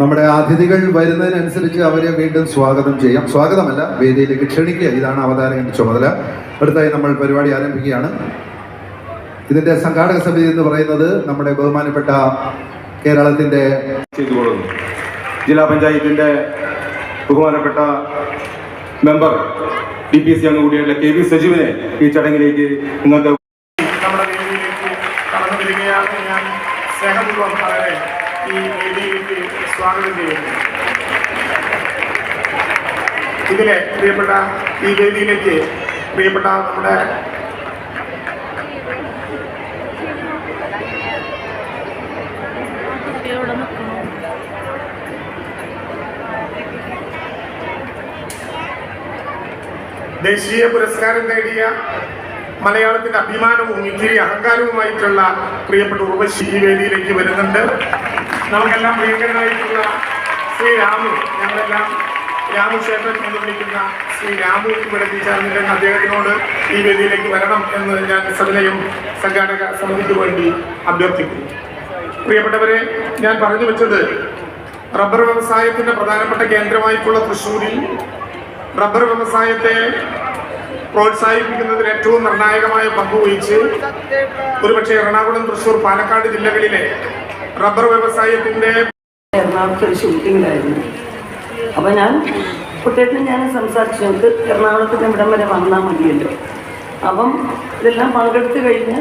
നമ്മുടെ അതിഥികൾ വരുന്നതിനനുസരിച്ച് അവരെ വീണ്ടും സ്വാഗതം ചെയ്യാം. സ്വാഗതമല്ല വേദിയിലേക്ക് ക്ഷണിക്കുക. ഇതാണ് അവതാരകന്റെ ചുമതല. അടുത്തായി നമ്മൾ പരിപാടി ആരംഭിക്കുകയാണ്. ഇതിന്റെ സംഘാടക സമിതി എന്ന് പറയുന്നത് നമ്മുടെ ബഹുമാനപ്പെട്ട കേരളത്തിന്റെ ജില്ലാ പഞ്ചായത്തിന്റെ ബഹുമാനപ്പെട്ട മെമ്പർ ഡി പി സി അംഗം കൂടിയായിട്ടുള്ള കെ വി സജീവിനെ ഈ ചടങ്ങിലേക്ക് ഇന്നത്തെ നമ്മുടെ വേദിയിലേക്ക് കടന്നു വരികയാണ് ഞാൻ സ്നേഹപൂർവം ഈ വേദിയിലേക്ക് സ്വാഗതം ചെയ്യുന്നു. ഇതിലെ പ്രിയപ്പെട്ട ഈ വേദിയിലേക്ക് പ്രിയപ്പെട്ട നമ്മുടെ ദേശീയ പുരസ്കാരം നേടിയ മലയാളത്തിന്റെ അഭിമാനവും ഇത്തിരി അഹങ്കാരവുമായിട്ടുള്ള പ്രിയപ്പെട്ട ഉർവശി ഈ വേദിയിലേക്ക് വരുന്നുണ്ട്. നമുക്കെല്ലാം പ്രിയങ്കരനായിട്ടുള്ള ശ്രീ രാമു ഞങ്ങളെല്ലാം രാമക്ഷേത്രം എന്ന് വിളിക്കുന്ന ശ്രീ രാമു ഇവിടെ എത്തിച്ചേർന്നിട്ടുണ്ടെന്ന് അദ്ദേഹത്തിനോട് ഈ വേദിയിലേക്ക് വരണം എന്ന് ഞാൻ സഭയും സംഘാടക സമിതിക്ക് വേണ്ടി അഭ്യർത്ഥിക്കുന്നു. പ്രിയപ്പെട്ടവരെ ഞാൻ പറഞ്ഞു വെച്ചത് റബ്ബർ വ്യവസായത്തിന്റെ പ്രധാനപ്പെട്ട കേന്ദ്രമായിട്ടുള്ള തൃശ്ശൂരിൽ റബ്ബർ വ്യവസായത്തെ പ്രോത്സാഹിപ്പിക്കുന്നതിൽ ഏറ്റവും നിർണായകമായ പങ്ക് വഹിച്ച് ഒരുപക്ഷെ എറണാകുളം തൃശൂർ പാലക്കാട് ജില്ലകളിലെ റബ്ബർ വ്യവസായത്തിന്റെ എറണാകുളത്ത് ഒരു ഷൂട്ടിങ്ങിലായിരുന്നു അപ്പോൾ ഞാൻ കുട്ടിയേട്ടന് ഞാൻ സംസാരിച്ചു. ഞങ്ങൾക്ക് എറണാകുളത്ത് ഇവിടം വരെ വന്നാൽ മതിയല്ലോ. അപ്പം ഇതെല്ലാം പങ്കെടുത്ത് കഴിഞ്ഞ്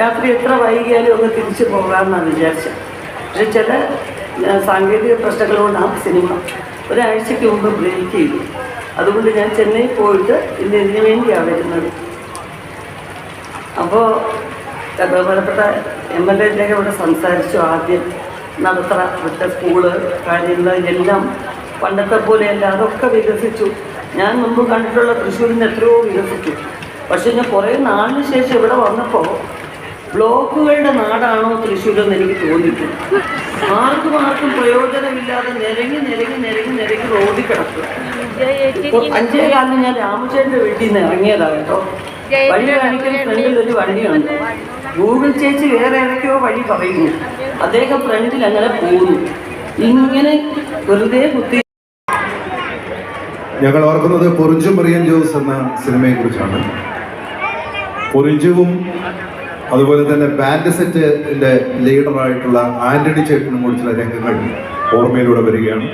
രാത്രി എത്ര വൈകിയാലും ഒന്ന് തിരിച്ചു പോകാമെന്നാണ് വിചാരിച്ചത്. പക്ഷെ ചില സാങ്കേതിക പ്രശ്നങ്ങൾ കൊണ്ട് ആ സിനിമ ഒരാഴ്ചയ്ക്ക് മുമ്പ് ബ്രേക്ക് ചെയ്തു. അതുകൊണ്ട് ഞാൻ ചെന്നൈ പോയിട്ട് ഇന്ന് ഇതിനു വേണ്ടിയാണ് വരുന്നത്. അപ്പോൾ ബഹുമാനപ്പെട്ട എം എൽ എന്റെയൊക്കെ ഇവിടെ സംസാരിച്ചു ആദ്യം. നടത്ര ഇവിടുത്തെ സ്കൂൾ കാര്യങ്ങൾ എല്ലാം പണ്ടത്തെ പോലെയല്ല അതൊക്കെ വികസിച്ചു. ഞാൻ മുമ്പ് കണ്ടിട്ടുള്ള തൃശ്ശൂരിന് എത്രയോ വികസിച്ചു. പക്ഷെ ഞാൻ കുറേ നാളിന് ശേഷം ഇവിടെ വന്നപ്പോൾ ബ്ലോക്കുകളുടെ നാടാണോ തൃശ്ശൂരെന്ന് എനിക്ക് തോന്നിയിട്ടുണ്ട്. ആർക്കും ആർക്കും പ്രയോജനമില്ലാതെ നിരങ്ങി നിരങ്ങി നിരങ്ങി നിരങ്ങി റോഡിൽ കിടക്കുക. ഇപ്പൊ അഞ്ചേ കാലിന് ഞാൻ രാമചന്ദ്രന്റെ വീട്ടിൽ നിന്ന് ഇറങ്ങിയതാണ് കേട്ടോ. വഴി കാണിക്കാൻ ഫ്രണ്ടിൽ ഒരു വണ്ടിയുണ്ട്. ഗൂഗിൾ ചേച്ചി വേറെ ഏതൊക്കെയോ വഴി പറയുന്നു. അദ്ദേഹം ഫ്രണ്ടിൽ അങ്ങനെ പോകുന്നു. ഇങ്ങനെ വെറുതെ കുത്തി ഞങ്ങൾ ഓർക്കുന്നത് പൊറിഞ്ചും മറിയൻ ജോസ് എന്ന സിനിമയെ കുറിച്ചാണ്. പൊറിഞ്ചുവും അതുപോലെ തന്നെ ബാൻഡ് സെറ്റിന്റെ ലീഡറായിട്ടുള്ള ആന്റണി ചേട്ടനും കുറിച്ചുള്ള രംഗങ്ങൾ ഓർമ്മയിലൂടെ വരികയാണ്.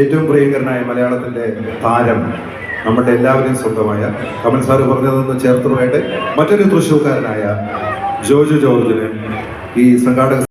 ഏറ്റവും പ്രിയങ്കരനായ മലയാളത്തിന്റെ താരം നമ്മുടെ എല്ലാവരെയും സ്വന്തമായ കമൽ സാർ പറഞ്ഞതെന്ന് ചേർത്തുമായിട്ട് മറ്റൊരു തൃശ്ശൂർക്കാരനായ ജോജു ജോർജിന് ഈ സംഘാടക